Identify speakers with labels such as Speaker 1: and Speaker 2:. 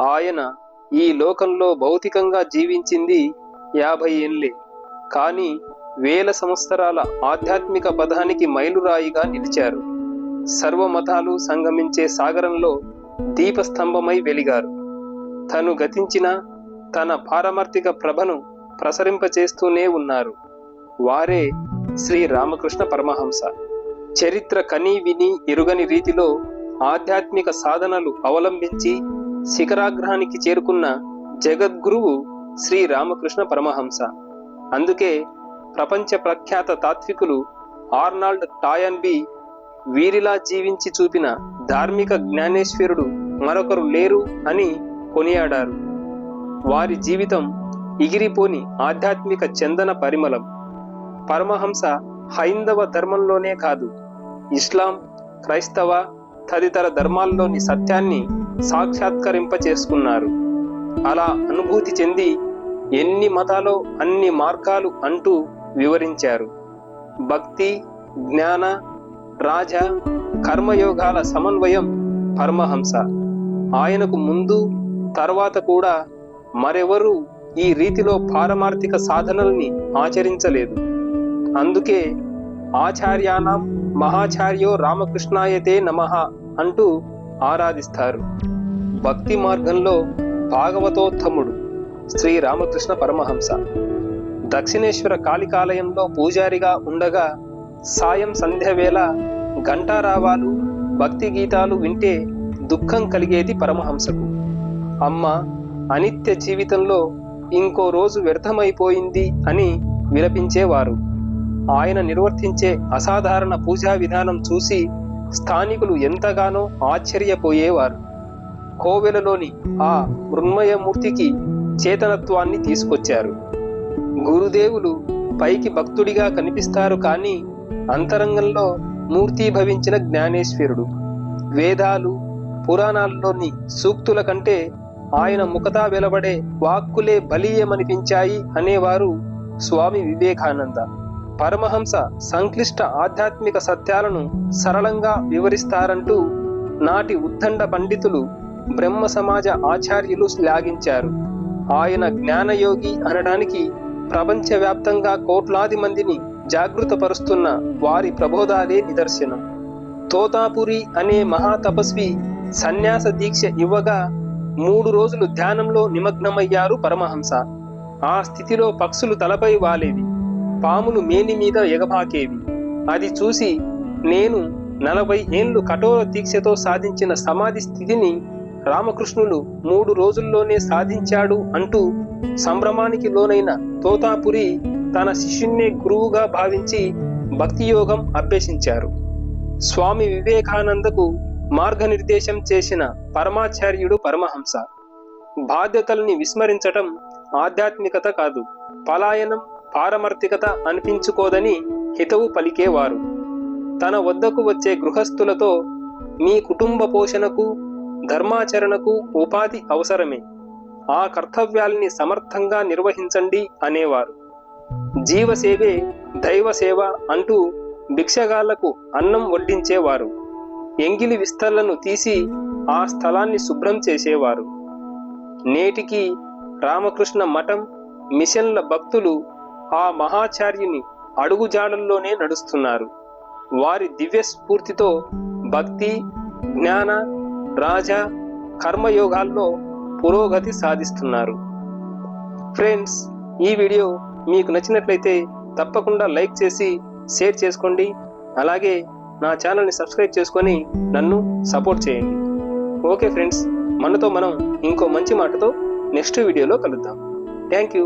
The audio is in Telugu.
Speaker 1: ఆయన ఈ లోకంలో భౌతికంగా జీవించింది యాభై ఏళ్ళే. కానీ వేల సంవత్సరాల ఆధ్యాత్మిక పదానికి మైలురాయిగా నిలిచారు. సర్వమతాలు సంగమించే సాగరంలో దీపస్తంభమై వెలిగారు. తను గతించిన తన పారమార్థిక ప్రభను ప్రసరింపచేస్తూనే ఉన్నారు. వారే శ్రీ రామకృష్ణ పరమహంస. చరిత్ర కనీ విని ఎరుగని రీతిలో ఆధ్యాత్మిక సాధనలు అవలంబించి శిఖరాగ్రహానికి చేరుకున్న జగద్గురువు శ్రీ రామకృష్ణ పరమహంస. అందుకే ప్రపంచ ప్రఖ్యాత తాత్వికులు ఆర్నాల్డ్ టాయన్బి వీరిలా జీవించి చూపిన ధార్మిక జ్ఞానేశ్వరుడు మరొకరు లేరు అని కొనియాడారు. వారి జీవితం ఇగిరిపోని ఆధ్యాత్మిక చందన పరిమళం. పరమహంస హైందవ ధర్మంలోనే కాదు ఇస్లాం క్రైస్తవ తదితర ధర్మాల్లోని సత్యాన్ని సాక్షాత్కరింప చేసుకున్నారు అలా అనుభూతి చెంది ఎన్ని మతాలో అన్ని మార్గాలు అంటూ వివరించారు. భక్తి జ్ఞాన రాజ కర్మయోగాల సమన్వయం పరమహంస. ఆయనకు ముందు తర్వాత కూడా మరెవరూ ఈ రీతిలో పారమార్థిక సాధనల్ని ఆచరించలేదు. అందుకే ఆచార్యానాం మహాచార్యో రామకృష్ణాయతే నమః అంటూ ఆరాధిస్తారు. భక్తి మార్గంలో భాగవతోత్తముడు శ్రీ రామకృష్ణ పరమహంస. దక్షిణేశ్వర కాళికాలయంలో పూజారిగా ఉండగా సాయం సంధ్య వేళ ఘంటారావాలు భక్తి గీతాలు వింటే దుఃఖం కలిగేది పరమహంసకు. అమ్మ అనిత్య జీవితంలో ఇంకో రోజు వ్యర్థమైపోయింది అని విలపించేవారు. ఆయన నిర్వర్తించే అసాధారణ పూజా విధానం చూసి స్థానికులు ఎంతగానో ఆశ్చర్యపోయేవారు. కోవెలలోని ఆ మృన్మయమూర్తికి చేతనత్వాన్ని తీసుకొచ్చారు. గురుదేవులు పైకి భక్తుడిగా కనిపిస్తారు కానీ అంతరంగంలో మూర్తీభవించిన జ్ఞానేశ్వరుడు. వేదాలు పురాణాల్లోని సూక్తుల కంటే ఆయన ముఖతా వెలబడే వాక్కులే బలీయమనిపించాయి అనేవారు స్వామి వివేకానంద. పరమహంస సంక్లిష్ట ఆధ్యాత్మిక సత్యాలను సరళంగా వివరిస్తారంటూ నాటి ఉద్దండ పండితులు బ్రహ్మ సమాజ ఆచార్యులు శ్లాఘించారు. ఆయన జ్ఞానయోగి అనడానికి ప్రపంచవ్యాప్తంగా కోట్లాది మందిని జాగృతపరుస్తున్న వారి ప్రబోధాలే నిదర్శనం. తోతాపురి అనే మహాతపస్వి సన్యాస దీక్ష ఇవ్వగా మూడు రోజులు ధ్యానంలో నిమగ్నమయ్యారు పరమహంస. ఆ స్థితిలో పక్షులు తలపై వాలేవి. పాములు మేని మీద ఎగబాకేవి. అది చూసి నేను నలభై ఏళ్ళు కఠోర దీక్షతో సాధించిన సమాధి స్థితిని రామకృష్ణులు మూడు రోజుల్లోనే సాధించాడు అంటూ సంభ్రమానికి లోనైన తోతాపురి తన శిష్యున్నే గురువుగా భావించి భక్తియోగం అభ్యసించారు. స్వామి వివేకానందకు మార్గనిర్దేశం చేసిన పరమాచార్యుడు పరమహంస. బాధ్యతల్ని విస్మరించటం ఆధ్యాత్మికత కాదు పలాయనం పారమర్థికత అనిపించుకోదని హితవు పలికేవారు. తన వద్దకు వచ్చే గృహస్థులతో మీ కుటుంబ పోషణకు ధర్మాచరణకు ఉపాధి అవసరమే. ఆ కర్తవ్యాల్ని సమర్థంగా నిర్వహించండి అనేవారు. జీవసేవే దైవ సేవ అంటూ భిక్షగాళ్ళకు అన్నం వడ్డించేవారు. ఎంగిలి విస్తళ్ళను తీసి ఆ స్థలాన్ని శుభ్రం చేసేవారు. నేటికి రామకృష్ణ మఠం మిషన్ల భక్తులు ఆ మహాచార్యుని అడుగుజాడల్లోనే నడుస్తున్నారు. వారి దివ్య స్ఫూర్తితో భక్తి జ్ఞాన రాజ కర్మయోగాల్లో పురోగతి సాధిస్తున్నారు. ఫ్రెండ్స్ ఈ వీడియో మీకు నచ్చినట్లయితే తప్పకుండా లైక్ చేసి షేర్ చేసుకోండి. అలాగే నా ఛానల్ని సబ్స్క్రైబ్ చేసుకొని నన్ను సపోర్ట్ చేయండి. ఓకే ఫ్రెండ్స్ మనతో మనం ఇంకో మంచి మాటతో నెక్స్ట్ వీడియోలో కలుద్దాం. Thank you.